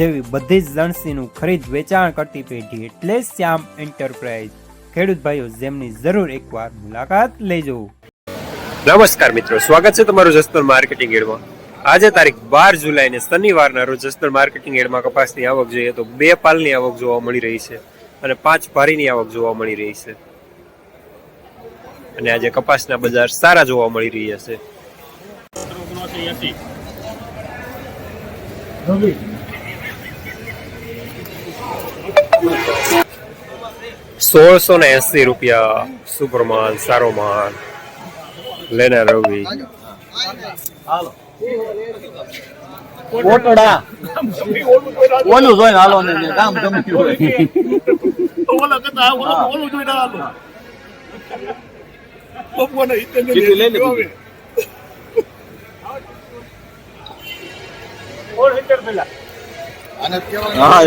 જેવી બધી જ લણસીનું ખરીદ વેચાણ કરતી પેઢી એટલે શ્યામ એન્ટરપ્રાઇઝ. ખેડૂત ભાઈઓ જેમની જરૂર એકવાર મુલાકાત લેજો. નમસ્કાર મિત્રો સ્વાગત છે તમારું જસદણ માર્કેટિંગ એડમાં. આજે તારીખ બાર જુલાઈ ને શનિવારના રોજ જસદણ માર્કેટિંગ એડમાં કપાસની આવક જોઈએ તો બે પાલની આવક જોવા મળી રહી છે અને પાંચ ભારીની આવક જોવા મળી રહી છે. અને આજે કપાસના બજાર સારા જોવા મળી રહ્યા છે. સોળસો ને એસી રૂપિયા સુપર માલ સારો માલ લેના રવિ કોટડા ઓલું જોઈને હાલો ને ને કામ ગમ્યું હોય કરતા ઓલું જોઈને હાલો બપોરને હિતેન્દ્ર કીધું લઈ લે જો કીધું. હવે. હા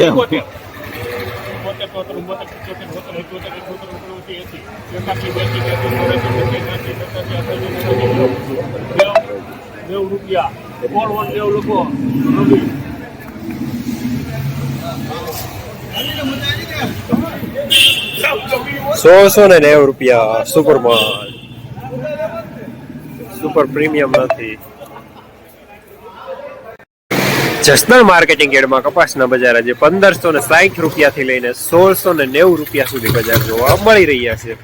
એમ બોતેર, પંચોતેર બોતેર, એકોતેર, એકોતેર, એકોતેર, એંસી, એકાસી, બ્યાસી, ત્યાસી, ચોર્યાસી, પંચ્યાસી, સત્યાસી, અઠ્યાસી, નેવું, રૂપિયા. કોણ વન નેવ લોકો? રવિ. સોળસો ને નેવું રૂપિયા સુપર માલ. સુપર પ્રીમિયમ નથી. જસદણ માર્કેટિંગ એડમાં કપાસના બજાર આજે પંદરસો ને સાઠ રૂપિયાથી લઈને સોળસો ને નેવું રૂપિયા સુધી બજાર જોવા મળી રહ્યા છે.